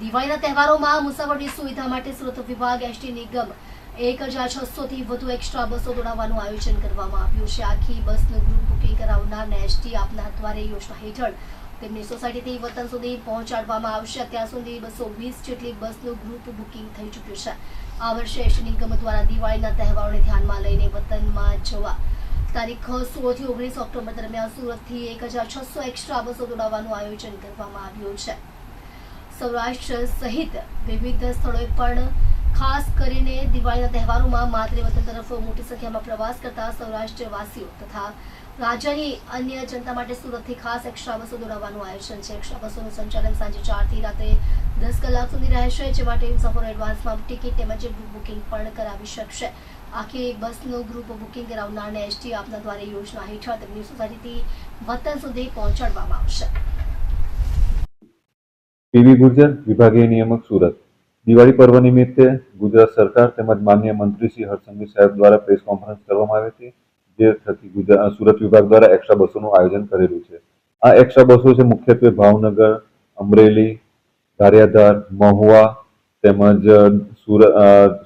દિવાળીના તહેવારોમાં મુસાફરની સુવિધા માટે સુરત વિભાગ, એસટી નિગમ એક હજાર છસો થી વધુ એક્સ્ટ્રા બસો દોડાવવાનું આયોજન કરવામાં આવ્યું છે. આખી બસનું ગ્રુપ બુકિંગ કરાવનારને એસટી આપના દ્વારા યોજના હેઠળ તેમની સોસાયટીથી વતન સુધી પહોંચાડવામાં આવશે. અત્યાર સુધી બસો વીસ જેટલી બસનું ગ્રુપ બુકિંગ થઈ ચૂક્યું છે. આ વર્ષે એસટી નિગમ દ્વારા દિવાળીના તહેવારોને ધ્યાનમાં લઈને વતનમાં જવા તારીખ સોળથી ઓગણીસ ઓક્ટોબર દરમિયાન સુરતથી એક હજાર છસો એક્સ્ટ્રા બસો દોડાવવાનું આયોજન કરવામાં આવ્યું છે. સૌરાષ્ટ્ર સહિત વિવિધ સ્થળોએ પણ ખાસ કરીને દિવાળીના તહેવારોમાં માતૃ વતન તરફ મોટી સંખ્યામાં પ્રવાસ કરતા સૌરાષ્ટ્રવાસીઓ તથા રાજ્યની અન્ય જનતા માટે સુરતથી ખાસ એક્સ્ટ્રા બસો દોડાવવાનું આયોજન છે. એક્સ્ટ્રા બસોનું સંચાલન સાંજે ચારથી રાત્રે દસ કલાક સુધી રહેશે, જે માટે મુસાફરો એડવાન્સમાં ટિકિટ તેમજ બુકિંગ પણ કરાવી શકશે. આખી બસનું ગ્રુપ બુકિંગ કરાવનારને એસટી આપના દ્વારા યોજના હેઠળ તેમની સોસાયટીથી વતન સુધી પહોંચાડવામાં આવશે. પીવી ગુર્જર, વિભાગીય નિયામક સુરત. દિવાળી પર્વ નિમિત્તે ગુજરાત સરકાર તેમજ માન્ય મંત્રી શ્રી હર્ષસંઘવી સાહેબ દ્વારા પ્રેસ કોન્ફરન્સ કરવામાં આવી હતી, જે થકી ગુજરાત સુરત વિભાગ દ્વારા એક્સ્ટ્રા બસોનું આયોજન કરેલું છે. આ એક્સ્ટ્રા બસો છે મુખ્યત્વે ભાવનગર, અમરેલી ગારિયાધાર મહુવા તેમજ સુરત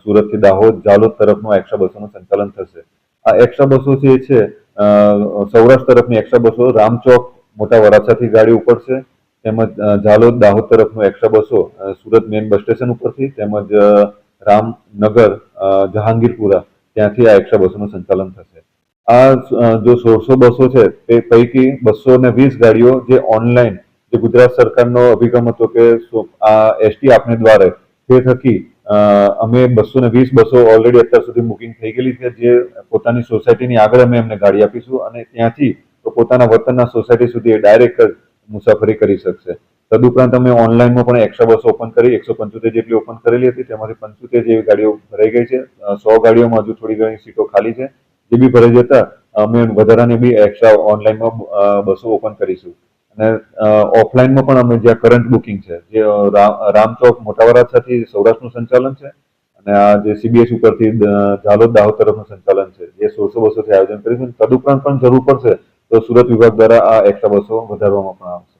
સુરતથી દાહોદ, જાલોદ તરફનું એક્સ્ટ્રા બસોનું સંચાલન થશે. આ એક્સ્ટ્રા બસો જે છે સૌરાષ્ટ્ર તરફની એક્સ્ટ્રા બસો રામચોક મોટા વરાછાથી ગાડી ઉપડશે. તેમજ ઝાલોદ દાહોદ તરફનું એક્સ્ટ્રા બસો સુરત મેઇન બસ સ્ટેશન ઉપરથી તેમજ રામનગર જહાંગીરપુરા, ત્યાંથી આ એક્સ્ટ્રા બસોનું સંચાલન થશે. આ જો સોળસો બસો છે, તે પૈકી બસો ને વીસ ગાડીઓ જે ઓનલાઈન, જે ગુજરાત સરકારનો અભિગમ હતો કે આ એસટી આપને દ્વારે, તે થકી અમે બસો ને વીસ બસો ઓલરેડી અત્યાર સુધી બુકિંગ થઈ ગયેલી છે, જે પોતાની સોસાયટીની આગળ અમે એમને ગાડી આપીશું અને ત્યાંથી પોતાના વતનના સોસાયટી સુધી ડાયરેક્ટ મુસાફરી કરી શકશે. તદુપરાંત અમે ઓનલાઈનમાં પણ એક્સ્ટ્રા બસો ઓપન કરી, એકસો પંચોતેર જેટલી ઓપન કરેલી હતી, તેમાંથી પંચોતેર જેવી ગાડીઓ ભરાઈ ગઈ છે. સો ગાડીઓમાં હજુ થોડી ઘણી સીટો ખાલી છે. જે બી ભરાઈ જતા, અમે વધારાની બી એક્સ્ટ્રા ઓનલાઈનમાં બસો ઓપન કરીશું. અને ઓફલાઈનમાં પણ અમે જ્યાં કરંટ બુકિંગ છે, જે રામચોક મોટા વરાછાથી સૌરાષ્ટ્રનું સંચાલન છે, અને આ જે સીબીએસ ઉપરથી ઝાલોદ દાહોદ તરફનું સંચાલન છે, જે સોળસો બસોથી આયોજન કરીશું. તદુપરાંત પણ જરૂર પડશે તો સુરત વિભાગ દ્વારા આ એક્સ્ટ્રા બસો વધારવામાં પણ આવશે.